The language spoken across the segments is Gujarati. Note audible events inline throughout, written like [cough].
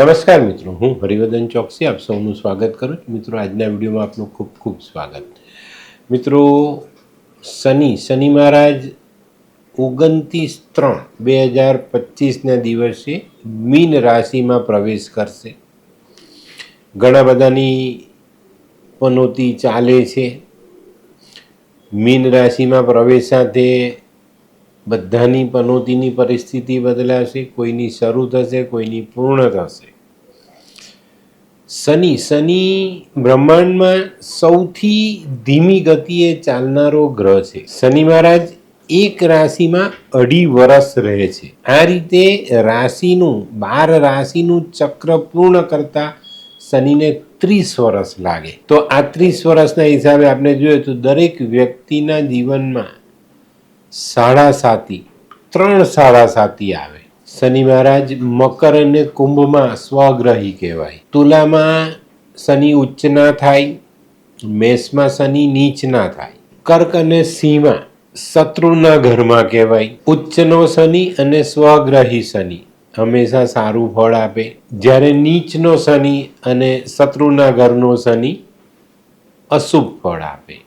નમસ્કાર મિત્રો, હું હરિવર્ધન ચોકસી, આપ સૌનું સ્વાગત કરું છું. મિત્રો, આજના વિડીયોમાં આપનું ખૂબ ખૂબ સ્વાગત. મિત્રો, શનિ શનિ મહારાજ ઓગણત્રીસ ત્રણ બે હજાર પચીસના દિવસે મીન રાશિમાં પ્રવેશ કરશે. ઘણા બધાની પનોતી ચાલે છે. મીન રાશિમાં પ્રવેશ સાથે બધાની પનોતીની પરિસ્થિતિ બદલાશે. કોઈની શરૂ થશે, કોઈની પૂર્ણ થશે. શનિ શનિ બ્રહ્માંડમાં સૌથી ધીમી ગતિએ ચાલનારો ગ્રહ છે. શનિ મહારાજ એક રાશિમાં અઢી વર્ષ રહે છે. આ રીતે રાશિનું, બાર રાશિનું ચક્ર પૂર્ણ કરતા શનિને ત્રીસ વર્ષ લાગે. તો આ ત્રીસ વર્ષના હિસાબે આપણે જોઈએ તો દરેક વ્યક્તિના જીવનમાં સાડા સાતી, ત્રણ સાડા સાતી આવે. શનિ મહારાજ મકર અને કુંભમાં સ્વગ્રહી કહેવાય. તુલામાં શનિ ઉચ્ચ ના થાય, મેષમાં શનિ નીચ ના થાય. કર્ક અને સિંહમાં શત્રુના ઘરમાં કહેવાય. ઉચ્ચનો શનિ અને સ્વગ્રહી શનિ હંમેશા સારું ફળ આપે. જ્યારે નીચનો શનિ અને શત્રુના ઘરનો શનિ અશુભ ફળ આપે.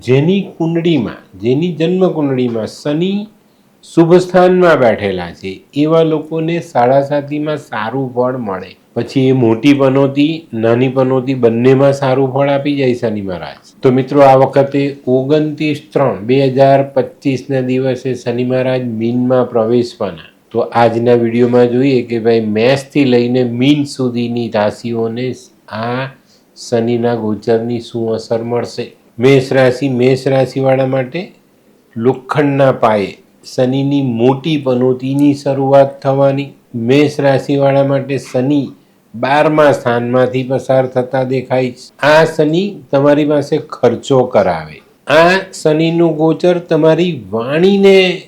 જેની કુંડળીમાં, જેની જન્મ કુંડળીમાં શનિ શુભ સ્થાનમાં બેઠેલા છે. એવા લોકોને સાડા સાતીમાં સારું ફળ મળે. પછી એ મોટી પનોતી, નાની પનોતી બંનેમાં સારું ફળ આપી જાય શનિ મહારાજ. તો મિત્રો, આ વખતે ઓગણત્રીસ ત્રણ બે હજાર પચીસના દિવસે શનિ મહારાજ મીનમાં પ્રવેશવાના તો આજના વિડીયોમાં જોઈએ કે ભાઈ મેષથી લઈને મીન સુધીની રાશિઓને આ શનિના ગોચરની શું અસર મળશે? મેષ રાશિ મેષ રાશિવાળા માટે લોખંડના પાયે શનિની મોટી પનોતીની શરૂઆત થવાની. મેષ રાશિવાળા માટે શનિ બારમા સ્થાનમાંથી પસાર થતા દેખાય છે. આ શનિ તમારી પાસે ખર્ચો કરાવે. આ શનિનું ગોચર તમારી વાણીને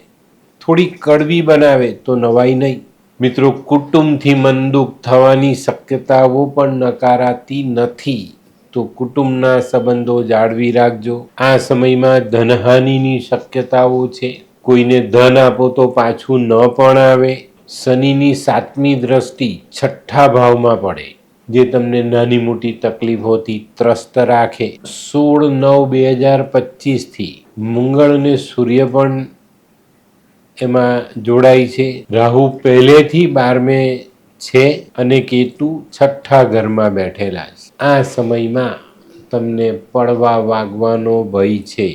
થોડી કડવી બનાવે તો નવાઈ નહીં. મિત્રો, કુટુંબથી મન દુઃખ થવાની શક્યતાઓ પણ નકારાતી નથી. તો કુટુંબના સંબંધો જાળવી રાખજો. આ સમયમાં ધનહાનિની શક્યતાઓ છે. કોઈને ધન આપો તો પાછું ન પણ આવે. શનિની સાતમી દ્રષ્ટિ છઠ્ઠા ભાવમાં પડે, જે તમને નાની મોટી તકલીફોથી ત્રસ્ત રાખે. સોળ નવ બે હજાર પચીસથી મંગળ અને સૂર્ય પણ એમાં જોડાય છે. રાહુ પહેલેથી બારમે છે અને કેતુ છઠ્ઠા ઘરમાં બેઠેલા છે. આ સમયમાં તમને પડવા વાગવાનો ભય છે.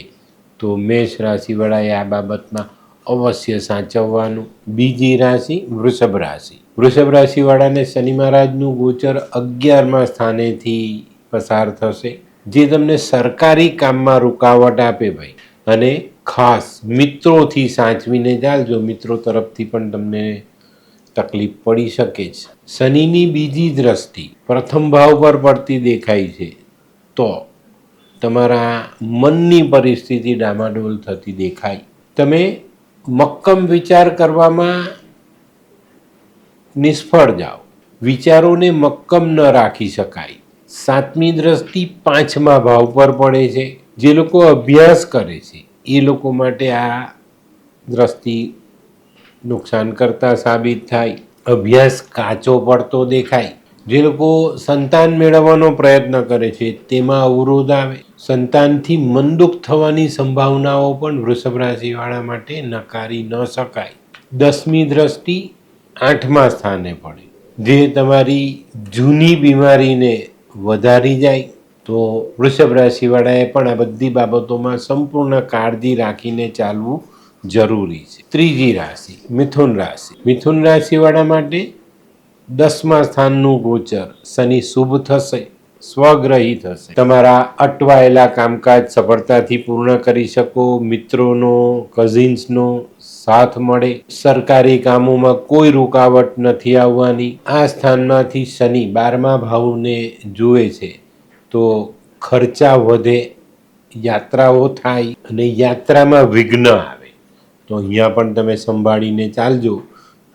તો મેષ રાશિવાળાએ આ બાબતમાં અવશ્ય સાચવવાનું. બીજી રાશિ વૃષભ રાશિ. વૃષભ રાશિવાળાને શનિ મહારાજનું ગોચર અગિયારમા સ્થાનેથી પસાર થશે, જે તમને સરકારી કામમાં રૂકાવટ આપે ભાઈ. અને ખાસ મિત્રોથી સાચવીને ચાલજો મિત્રો તરફથી પણ તમને તકલીફ પડી શકે છે શનિની બીજી દ્રષ્ટિ પ્રથમ ભાવ પર પડતી દેખાય છે. તો તમારા મનની પરિસ્થિતિ ડામાડોલ થતી દેખાય. તમે મક્કમ વિચાર કરવામાં નિષ્ફળ જાઓ. વિચારોને મક્કમ ન રાખી શકાય. સાતમી દ્રષ્ટિ પાંચમા ભાવ પર પડે છે. જે લોકો અભ્યાસ કરે છે, એ લોકો માટે આ દ્રષ્ટિ નુકસાન કરતા સાબિત થાય. અભ્યાસ કાચો પડતો દેખાય. જે લોકો સંતાન મેળવવાનો પ્રયત્ન કરે છે, તેમાં અવરોધ આવે. સંતાનથી મનદુખ થવાની સંભાવનાઓ પણ વૃષભ રાશિવાળા માટે નકારી ન શકાય. દસમી દ્રષ્ટિ આઠમા સ્થાને પડે. જે તમારી જૂની બીમારીને વધારી જાય, તો વૃષભ રાશિવાળાએ પણ આ બધી બાબતોમાં સંપૂર્ણ કાળજી રાખીને ચાલવું જરૂરી છે. ત્રીજી રાશિ, મિથુન રાશિ. મિથુન રાશિવાળા માટે દસમા સ્થાનનું ગોચર શનિ શુભ થશે, સ્વગ્રહી થશે. તમારા અટવાયેલા કામકાજ સફળતાથી પૂર્ણ કરી શકો, મિત્રોનો કઝિન્સનો સાથ મળે. સરકારી કામોમાં કોઈ રૂકાવટ નથી આવવાની. આ સ્થાનમાંથી શનિ બારમા ભાવને જુએ છે, તો ખર્ચા વધે, યાત્રાઓ થાય અને યાત્રામાં વિઘ્ન આવે. તો અહીંયા પણ તમે સંભાળીને ચાલજો,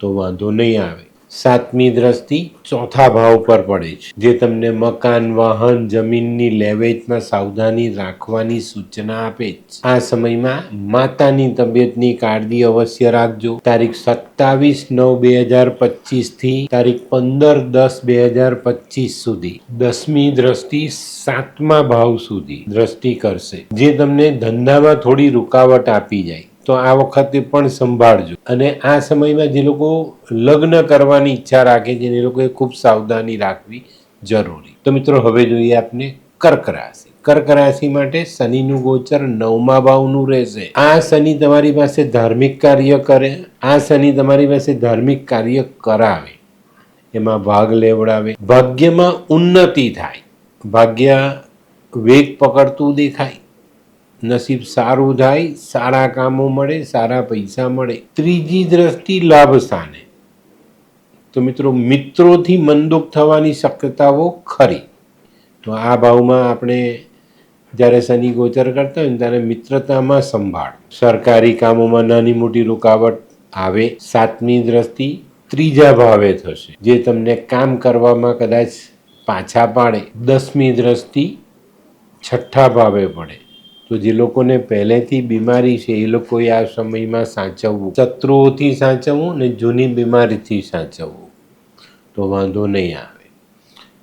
તો વાંધો નહીં આવે. સાતમી દ્રષ્ટિ ચોથા ભાવ પર પડે છે. જે તમને મકાન, વાહન, જમીનની લેવેચમાં સાવધાની રાખવાની સૂચના આપે છે. આ સમયમાં માતાની તબિયતની કાળજી અવશ્ય રાખજો. તારીખ સત્તાવીસ નવ બે હજાર પચીસથી તારીખ પંદર દસ બે હજાર પચીસ સુધી. દસમી દ્રષ્ટિ સાતમા ભાવ સુધી દ્રષ્ટિ કરશે. જે તમને ધંધામાં થોડી રૂકાવટ આપી જાય. તો આ વખતે પણ સંભાળજો. અને આ સમયમાં જે લોકો લગ્ન કરવાની ઈચ્છા રાખે છે એ લોકોએ ખૂબ સાવધાની રાખવી જરૂરી. તો મિત્રો, હવે જોઈએ આપને કર્ક રાશિ. કર્ક રાશિ માટે શનિનું ગોચર નવમા ભાવનું રહેશે. આ શનિ તમારી પાસે ધાર્મિક કાર્ય કરે, આ શનિ તમારી પાસે ધાર્મિક કાર્ય કરાવે. એમાં ભાગ લેવડાવે. ભાગ્યમાં ઉન્નતિ થાય. ભાગ્ય વેગ પકડતું દેખાય. નસીબ સારું થાય, સારા કામો મળે, સારા પૈસા મળે. ત્રીજી દ્રષ્ટિ લાભ સ્થાને તો મિત્રો, મિત્રોથી મનદુખ થવાની શક્યતાઓ ખરી. તો આ ભાવમાં આપણે જ્યારે શનિ ગોચર કરતા હોય ત્યારે મિત્રતામાં સંભાળ. સરકારી કામોમાં નાની મોટી રૂકાવટ આવે, સાતમી દ્રષ્ટિ ત્રીજા ભાવે થશે. જે તમને કામ કરવામાં કદાચ પાછા પાડે, દસમી દ્રષ્ટિ છઠ્ઠા ભાવે પડે. તો જે લોકોને પહેલેથી બીમારી છે, એ લોકોએ આ સમયમાં સાચવવું. શત્રુઓથી સાચવવું ને જૂની બીમારીથી સાચવવું. તો વાંધો નહીં આવે.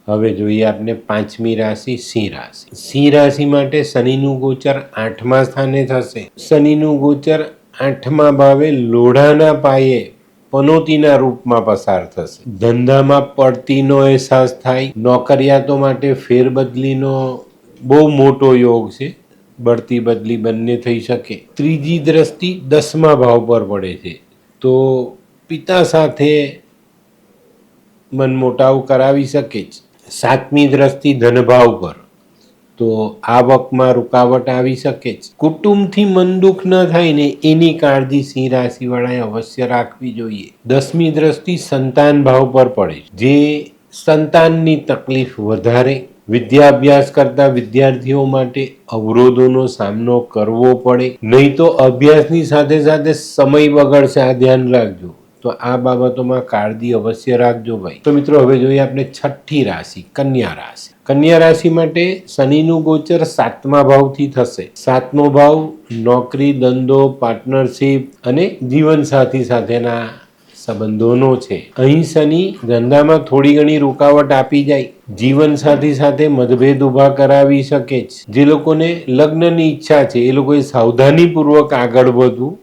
હવે જોઈએ આપણે પાંચમી રાશિ, સિંહ રાશિ. સિંહ રાશિ માટે શનિનું ગોચર આઠમા સ્થાને થશે. શનિનું ગોચર આઠમા ભાવે લોઢાના પાયે પનોતીના રૂપમાં પસાર થશે. ધંધામાં પડતીનો અહેસાસ થાય. નોકરિયાતો માટે ફેરબદલીનો બહુ મોટો યોગ છે. બઢતી બદલી બંને થઈ શકે. ત્રીજી દ્રષ્ટિ દસમા ભાવ પર પડે છે. તો પિતા સાથે મનમોટાવ કરાવી શકે છે સાતમી દ્રષ્ટિ ધનભાવ પર. તો આવકમાં રૂકાવટ આવી શકે જ. કુટુંબથી મન દુઃખ ન થાય ને એની કાળજી સિંહ રાશિવાળાએ અવશ્ય રાખવી જોઈએ. દસમી દ્રષ્ટિ સંતાન ભાવ પર પડે જે સંતાનની તકલીફ વધારે વિદ્યાભ્યાસ કરતા વિદ્યાર્થીઓ માટે અવરોધોનો સામનો કરવો પડે. નહીં તો અભ્યાસની સાથે સાથે સમય બગડશે, આ ધ્યાન રાખજો. તો આ બાબતોમાં કાળજી અવશ્ય રાખજો ભાઈ. તો મિત્રો, હવે જોઈએ આપણે છઠ્ઠી રાશિ, કન્યા રાશિ. કન્યા રાશિ માટે શનિનું ગોચર સાતમા ભાવથી થશે. સાતમો ભાવ નોકરી, ધંધો પાર્ટનરશિપ અને જીવનસાથી સાથેના સંબંધોનો છે. અહીં શનિ ધંધામાં થોડી ઘણી રૂકાવટ આપી જાય. જીવનસાથી સાથે મતભેદ ઊભા કરાવી શકે છે જે લોકોને લગ્નની ઈચ્છા છે, એ લોકોએ સાવધાનીપૂર્વક આગળ વધવું.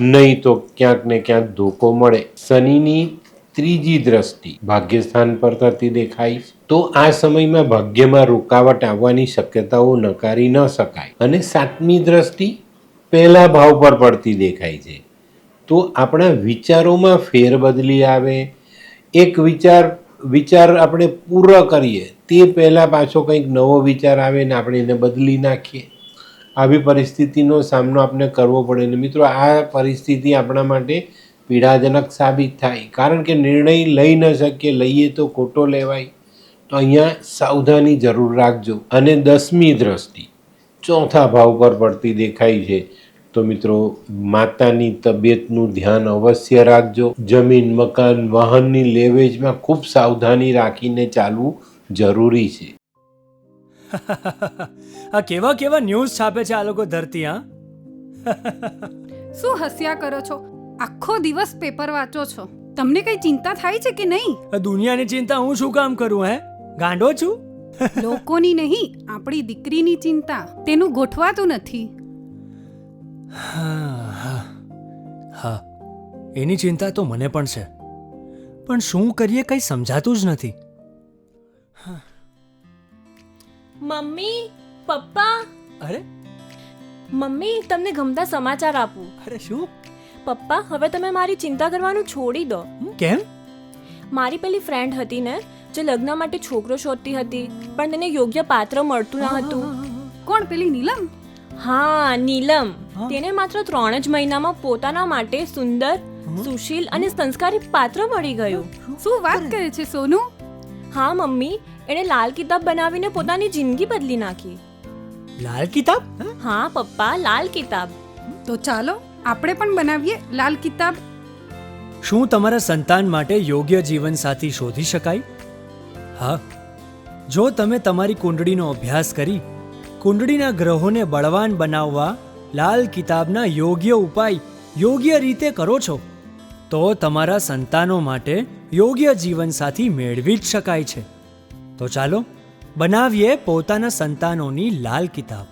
નહીં તો ક્યાંક ને ક્યાંક ધોકો મળે. શનિની ત્રીજી દ્રષ્ટિ ભાગ્યસ્થાન પર થતી દેખાય તો આ સમયમાં ભાગ્યમાં રૂકાવટ આવવાની શક્યતાઓ નકારી ન શકાય. અને સાતમી દ્રષ્ટિ પહેલા ભાવ પર પડતી દેખાય છે. તો આપણા વિચારોમાં ફેરબદલી આવે. એક વિચાર વિચાર આપણે પૂરો કરીએ, તે પહેલાં પાછો કંઈક નવો વિચાર આવે ને આપણે એને બદલી નાખીએ. આવી પરિસ્થિતિનો સામનો આપણે કરવો પડે ને મિત્રો, આ પરિસ્થિતિ આપણા માટે પીડાજનક સાબિત થાય. કારણ કે નિર્ણય લઈ ન શકીએ, લઈએ તો ખોટો લેવાય. તો અહીંયા સાવધાની જરૂર રાખજો. અને દસમી દ્રષ્ટિ, ચોથા ભાવ પર પડતી દેખાય છે. તો મિત્રો માતાની તબિયતનું ધ્યાન અવશ્ય રાખજો. જમીન મકાન વાહનની લેવેજમાં ખૂબ સાવધાની રાખીને ચાલવું જરૂરી છે. [laughs] આ કેવા કેવા ન્યૂઝ છાપે છે આ લોકો ધરતી હા? [laughs] શું હસ્યા કરો છો? આખો દિવસ પેપર વાંચો છો. તમને કઈ ચિંતા થાય છે કે નહીં? આ દુનિયાની ચિંતા હું શું કામ કરું હે? ગાંડો છું? [laughs] લોકોની નહીં આપણી દીકરીની ચિંતા. તેનું ગોઠવાતું નથી. હા હા. હા એની ચિંતા તો મને પણ છે. પણ શું કરીએ કંઈ સમજાતું જ નથી. Mummy papa. અરે? મમ્મી તમને ગમતા સમાચાર આપું. અરે શું? પપ્પા હવે તમે મારી ચિંતા કરવાનું છોડી દો. કેમ? મારી પેલી ફ્રેન્ડ હતી ને જે લગ્ન માટે છોકરો શોધતી હતી પણ તેને યોગ્ય પાત્ર મળતું ન હતું. કોણ પેલી નીલમ? હા નીલમ. તેને માત્ર ત્રણ જ મહિનામાં પોતાના માટે સુંદર સુશીલ અને સંસ્કારી પાત્ર મળી ગયું. શું વાત કરે છે સોનુ? હા મમ્મી. એણે લાલ કિતાબ બનાવીને પોતાની જિંદગી બદલી નાખી. લાલ કિતાબ? હા? હા પપ્પા લાલ કિતાબ. તો ચાલો આપણે પણ બનાવીએ લાલ કિતાબ. શું તમારા સંતાન માટે યોગ્ય જીવન સાથી શોધી શકાય? હા. જો તમે તમારી કુંડળીનો અભ્યાસ કરી કુંડળીના ગ્રહોને બળવાન બનાવવા લાલ કિતાબના યોગ્ય ઉપાય યોગ્ય રીતે કરો છો, તો તમારા સંતાનો માટે યોગ્ય જીવનસાથી મેળવી જ શકાય છે. તો ચાલો, બનાવીએ પોતાના સંતાનોની લાલ કિતાબ.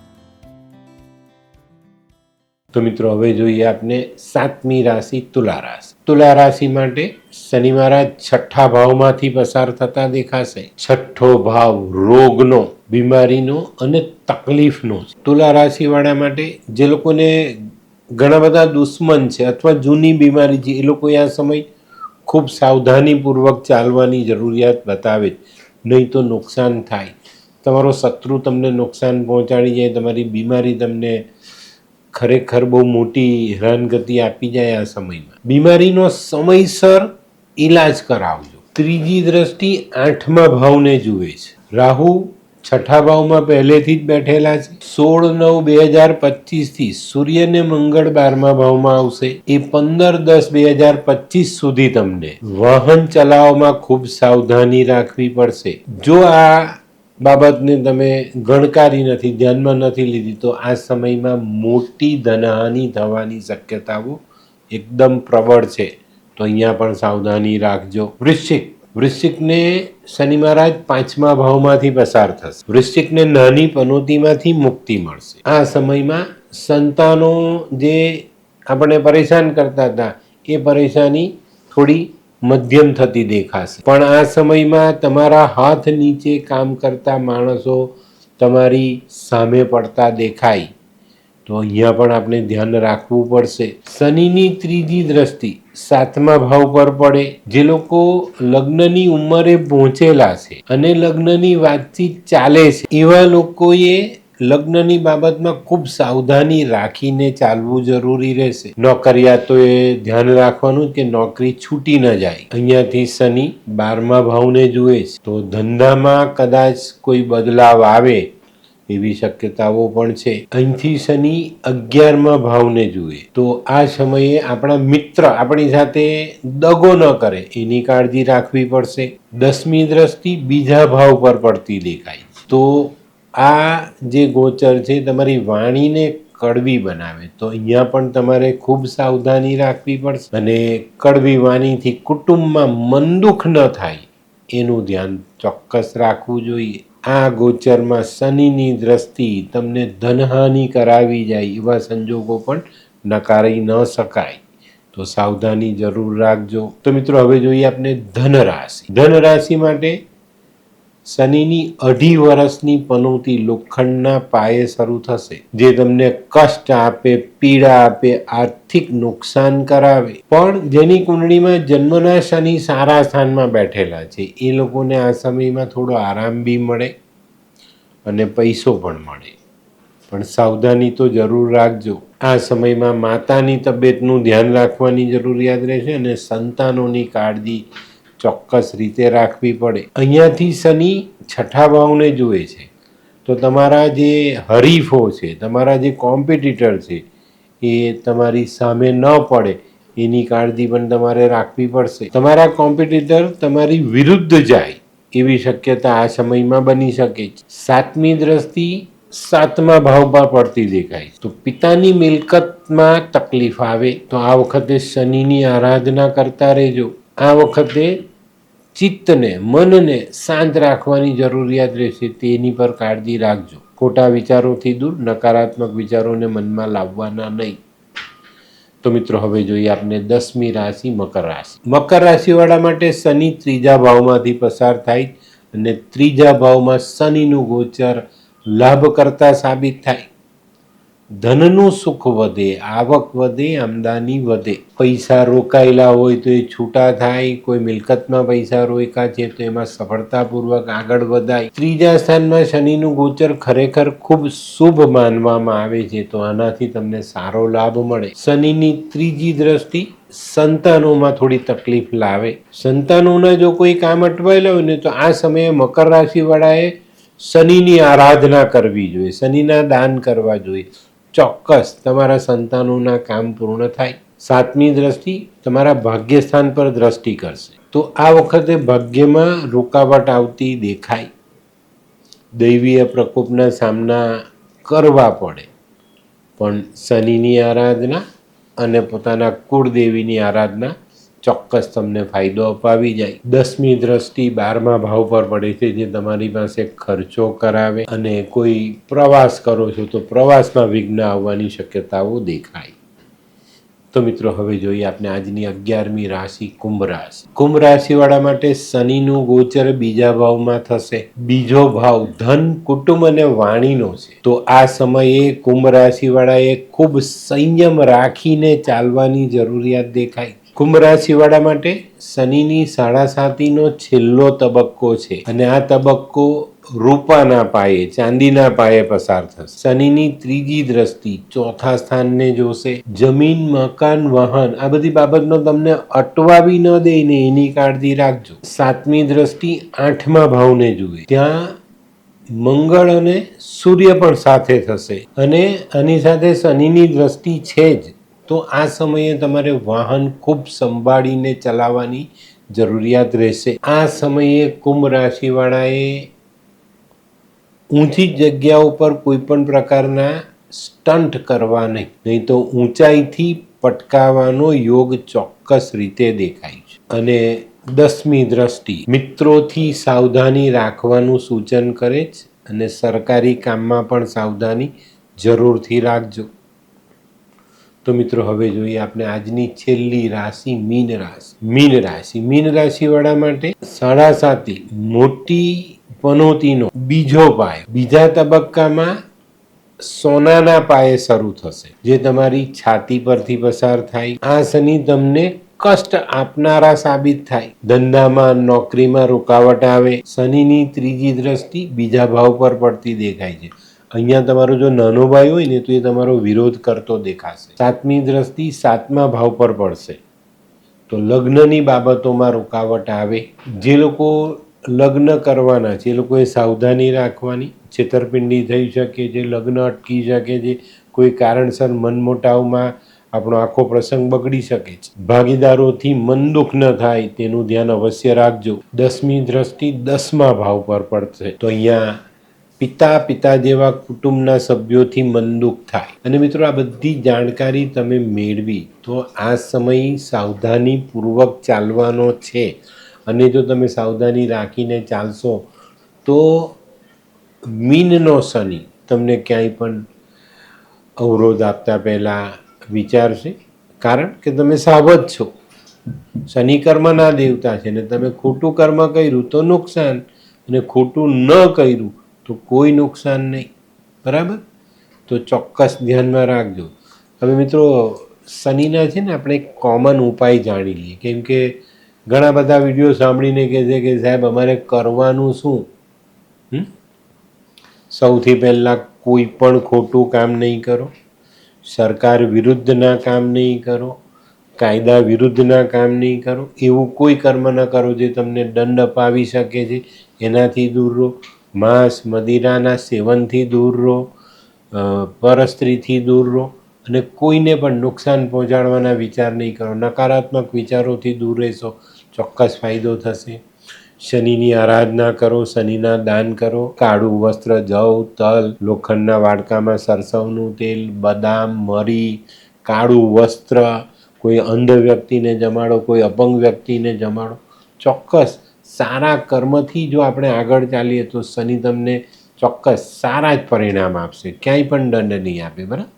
તો મિત્રો, હવે જોઈએ આપને સાતમી રાશિ તુલા રાશિ. તુલા રાશિ માટે શનિ મહારાજ છઠ્ઠા ભાવમાંથી પસાર થતા દેખાશે. છઠ્ઠો ભાવ રોગનો. બીમારીનો અને તકલીફનો છે. તુલા રાશિવાળા માટે જે લોકોને ઘણા બધા દુશ્મન છે અથવા જૂની બીમારી છે, એ લોકોએ આ સમય ખૂબ સાવધાનીપૂર્વક ચાલવાની જરૂરિયાત બતાવે નહીં તો નુકસાન થાય. તમારો શત્રુ તમને નુકસાન પહોંચાડી જાય, તમારી બીમારી તમને ખરેખર બહુ મોટી હેરાનગતિ આપી જાય આ સમયમાં. બીમારીનો સમયસર ઈલાજ કરાવજો. ત્રીજી દ્રષ્ટિ આઠમા ભાવને જુએ છે. રાહુ છઠ્ઠા ભાવમાં પહેલેથી જ બેઠેલા છે. સોળ નવ બે હજાર પચીસથી સૂર્ય ને મંગળ બારમા ભાવમાં આવશે. એ પંદર દસ બે હજાર પચીસ સુધી તમને વાહન ચલાવવામાં ખૂબ સાવધાની રાખવી પડશે. જો આ બાબતને તમે ગણકારી નથી, ધ્યાનમાં નથી લીધી, તો આ સમયમાં મોટી ધનહાનિ થવાની શક્યતાઓ એકદમ પ્રબળ છે. તો અહીંયા પણ સાવધાની રાખજો. વૃશ્ચિક વૃશ્ચિકને શનિ મહારાજ પાંચમા ભાવમાંથી પસાર થશે. વૃશ્ચિકને નાની પનોતીમાંથી મુક્તિ મળશે. આ સમયમાં સંતાનો જે આપણે પરેશાન કરતા હતા, એ પરેશાની થોડી મધ્યમ થતી દેખાશે. પણ આ સમયમાં તમારા હાથ નીચે કામ કરતા માણસો તમારી સામે પડતા દેખાય. તો અહીંયા પણ આપણે ધ્યાન રાખવું પડશે. શનિની ત્રીજી દ્રષ્ટિ સાતમા ભાવ પર પડે. જે લોકો લગ્નની ઉંમરે પહોંચેલા છે અને લગ્નની વાતચીત ચાલે છે. એવા લોકોએ લગ્નની બાબતમાં ખૂબ સાવધાની રાખીને ચાલવું જરૂરી રહેશે. નોકરિયાતોએ ધ્યાન રાખવાનું કે નોકરી છૂટી ન જાય. અહીંયાથી શનિ બારમા ભાવને જુએ છે. તો ધંધામાં કદાચ કોઈ બદલાવ આવે એવી શક્યતાઓ પણ છે. અહીંથી શનિ અગિયારમા ભાવને જુએ. તો આ સમયે આપણા મિત્ર આપણી સાથે દગો ન કરે, એની કાળજી રાખવી પડશે. દસમી દ્રષ્ટિ બીજા ભાવ પર પડતી દેખાય તો આ જે ગોચર છે, તમારી વાણીને કડવી બનાવે. તો અહીંયા પણ તમારે ખૂબ સાવધાની રાખવી પડશે. અને કડવી વાણીથી કુટુંબમાં મનદુખ ન થાય, એનું ધ્યાન ચોક્કસ રાખવું જોઈએ. આ ગોચરમાં શનિની દ્રષ્ટિ તમને ધનહાનિ કરાવી જાય એવા સંજોગો પણ નકારી ન શકાય. તો સાવધાની જરૂર રાખજો. તો મિત્રો, હવે જોઈએ આપણે ધન રાશિ ધન રાશિ માટે શનિની અઢી વર્ષની પનોતી લોખંડના પાયે શરૂ થશે, જે તમને કષ્ટ આપે, પીડા આપે, આર્થિક નુકસાન કરાવે. પણ જેની કુંડળીમાં જન્મના શનિ સારા સ્થાનમાં બેઠેલા છે, એ લોકોને આ સમયમાં થોડો આરામ બી મળે અને પૈસો પણ મળે. પણ સાવધાની તો જરૂર રાખજો. આ સમયમાં માતાની તબિયતનું ધ્યાન રાખવાની જરૂરિયાત રહેશે અને સંતાનોની કાળજી ચોક્કસ રીતે રાખવી પડે. અહીંયાથી શનિ છઠ્ઠા ભાવને જુએ છે. તો તમારા જે હરીફો છે, તમારા જે કોમ્પિટિટર છે, એ તમારી સામે ન પડે. એની કાળજી પણ તમારે રાખવી પડશે. તમારા કોમ્પિટિટર તમારી વિરુદ્ધ જાય એવી શક્યતા આ સમયમાં બની શકે છે. સાતમી દ્રષ્ટિ સાતમા ભાવમાં પડતી દેખાય તો પિતાની મિલકતમાં તકલીફ આવે તો આ વખતે શનિની આરાધના કરતા રહેજો. આ વખતે ચિત્તને, મનને શાંત રાખવાની જરૂરિયાત રહેશે તેની પર કાળજી રાખજો. ખોટા વિચારોથી દૂર, નકારાત્મક વિચારોને મનમાં લાવવાના નહીં. તો મિત્રો, હવે જોઈએ આપણે દસમી રાશિ મકર રાશિ. મકર રાશિવાળા માટે શનિ ત્રીજા ભાવમાંથી પસાર થાય અને ત્રીજા ભાવમાં શનિનું ગોચર લાભકર્તા સાબિત થાય. ધનનું સુખ વધે, આવક વધે, આમદાની વધે. પૈસા રોકાયેલા હોય તો એ છૂટા થાય, કોઈ મિલકતમાં પૈસા રોકા છે તો એમાં સફળતાપૂર્વક આગળ વધાય. ત્રીજા સ્થાનમાં શનિનું ગોચર ખરેખર ખૂબ શુભ માનવામાં આવે છે તો આનાથી તમને સારો લાભ મળે. શનિની ત્રીજી દ્રષ્ટિ, સંતાનોમાં થોડી તકલીફ લાવે. સંતાનોના જો કોઈ કામ અટવાયેલા હોય ને તો આ સમયે મકર રાશિવાળાએ શનિની આરાધના કરવી જોઈએ, શનિના દાન કરવા જોઈએ. ચોક્કસ તમારા સંતાનોના કામ પૂર્ણ થાય. સાતમી દ્રષ્ટિ તમારા ભાગ્યસ્થાન પર દ્રષ્ટિ કરશે. તો આ વખતે ભાગ્યમાં રોકાવટ આવતી દેખાય. દૈવીય પ્રકોપના સામના કરવા પડે. પણ શનિની આરાધના અને પોતાના કુળદેવીની આરાધના ચોક્કસ તમને ફાયદો અપાવી જાય. દસમી દ્રષ્ટિ બારમા ભાવ પર પડે છે, જે તમારી પાસે ખર્ચો કરાવે અને કોઈ પ્રવાસ કરો છો, તો પ્રવાસમાં વિઘ્ન આવવાની શક્યતાઓ દેખાય. તો મિત્રો, હવે જોઈએ આપણે આજની અગિયારમી રાશિ કુંભ રાશિ. કુંભ રાશિવાળા માટે શનિનું ગોચર બીજા ભાવમાં થશે. બીજો ભાવ ધન, કુટુંબ અને વાણીનો છે. તો આ સમયે કુંભ રાશિવાળાએ ખૂબ સંયમ રાખીને ચાલવાની જરૂરિયાત દેખાય. કુંભ રાશિવાળા માટે શનિની સાડા સાતીનો છેલ્લો તબક્કો છે અને આ તબક્કો રૂપાના પાયે, ચાંદીના પાયે પસાર થશે. શનિની ત્રીજી દ્રષ્ટિ ચોથા સ્થાનને જોશે. જમીન, મકાન, વાહન, આ બધી બાબતનો તમને અટવાવી ન દે એની કાળજી રાખજો. સાતમી દ્રષ્ટિ આઠમા ભાવને જુએ. ત્યાં મંગળ અને સૂર્ય પણ સાથે થશે અને આની સાથે શનિની દ્રષ્ટિ છે જ. તો આ સમયે તમારે વાહન ખૂબ સંભાળીને ચલાવવાની જરૂરિયાત રહેશે. આ સમયે કુંભ રાશિવાળાએ ઊંચી જગ્યા ઉપર કોઈ પણ પ્રકારના સ્ટન્ટ કરવા નહીં નહીં તો ઊંચાઈથી પટકાવાનો યોગ ચોક્કસ રીતે દેખાય છે. અને દસમી દ્રષ્ટિ, મિત્રોથી સાવધાની રાખવાનું સૂચન કરે છે અને સરકારી કામમાં પણ સાવધાની જરૂરથી રાખજો. તો મિત્રો, હવે જોઈએ આપણે આજની છેલ્લી રાશિ મીન રાશિ. મીન રાશિ. મીન રાશિવાળા માટે સાડા સાતી મોટી પનોતીનો બીજો પાયો. બીજા તબક્કામાં સોનાના પાયે શરૂ થશે, જે તમારી છાતી પરથી પસાર થાય. આ શનિ તમને કષ્ટ આપનારા સાબિત થાય. ધંધામાં, નોકરીમાં રોકાવટ આવે. શનિની ત્રીજી દ્રષ્ટિ બીજા ભાવ પર પડતી દેખાય છે. અહીંયા તમારો જો નાનો ભાઈ હોય ને, તો એ તમારો વિરોધ કરતો દેખાશે. સાતમી દ્રષ્ટિ સાતમા ભાવ પર પડશે. તો લગ્નની બાબતોમાં રૂકાવટ આવે. જે લોકો લગ્ન કરવાના છે, એ લોકોએ સાવધાની રાખવાની. છેતરપિંડી થઈ શકે છે, લગ્ન અટકી શકે છે. કોઈ કારણસર મનમોટાવમાં આપણો આખો પ્રસંગ બગડી શકે છે. ભાગીદારોથી મન દુઃખ ન થાય, તેનું ધ્યાન અવશ્ય રાખજો. દસમી દ્રષ્ટિ દસમા ભાવ પર પડશે. તો અહીંયા પિતા પિતા જેવા કુટુંબના સભ્યોથી મનદુખ થાય. અને મિત્રો, આ બધી જાણકારી તમે મેળવી તો આ સમય સાવધાનીપૂર્વક ચાલવાનો છે. અને જો તમે સાવધાની રાખીને ચાલશો, તો મીનનો શનિ તમને ક્યાંય પણ અવરોધ આપતા પહેલાં વિચારશે. કારણ કે તમે સાવધ છો. શનિ કર્મના દેવતા છે. ને તમે ખોટું કર્મ કર્યું તો નુકસાન. અને ખોટું ન કર્યું તો કોઈ નુકસાન નહીં. બરાબર? તો ચોક્કસ ધ્યાનમાં રાખજો. હવે મિત્રો, શનિના છે ને આપણે કોમન ઉપાય જાણી લઈએ. કેમ કે ઘણા બધા વીડિયો સાંભળીને કહે છે કે સાહેબ, અમારે કરવાનું શું? સૌથી પહેલાં કોઈ પણ ખોટું કામ નહીં કરો. સરકાર વિરુદ્ધના કામ નહીં કરો. કાયદા વિરુદ્ધના કામ નહીં કરો. એવું કોઈ કર્મ ન કરો જે તમને દંડ અપાવી શકે છે. એનાથી દૂર રહો. માંસ મદિરાના સેવનથી દૂર રહો પરસ્ત્રીથી દૂર રહો અને કોઈને પણ નુકસાન પહોંચાડવાના વિચાર નહીં કરો. નકારાત્મક વિચારોથી દૂર રહેશો, ચોક્કસ ફાયદો થશે. શનિની આરાધના કરો, શનિના દાન કરો. કાળું વસ્ત્ર, જવ, તલ, લોખંડના વાડકામાં સરસવનું તેલ, બદામ, મરી, કાળું વસ્ત્ર, કોઈ અંધ વ્યક્તિને જમાડો, કોઈ અપંગ વ્યક્તિને જમાડો. ચોક્કસ સારા કર્મથી જો આપણે આગળ ચાલીએ તો શનિ તમને ચોક્કસ સારા જ પરિણામ આપશે. ક્યાંય પણ દંડ નહીં આપે, બરાબર?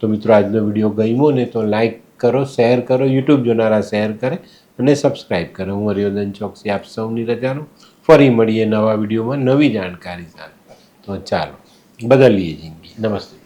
તો મિત્રો, આજનો વીડિયો ગમ્યો ને તો લાઈક કરો, શેર કરો, યુટ્યુબ જોનારા શેર કરે અને સબસ્ક્રાઈબ કરો. હું હરિવર્ધન ચોકસી આપ સૌની રજાનો ફરી મળીએ નવા વિડીયોમાં નવી જાણકારી સાથે. તો ચાલો, બદલીએ જિંદગી. નમસ્તે.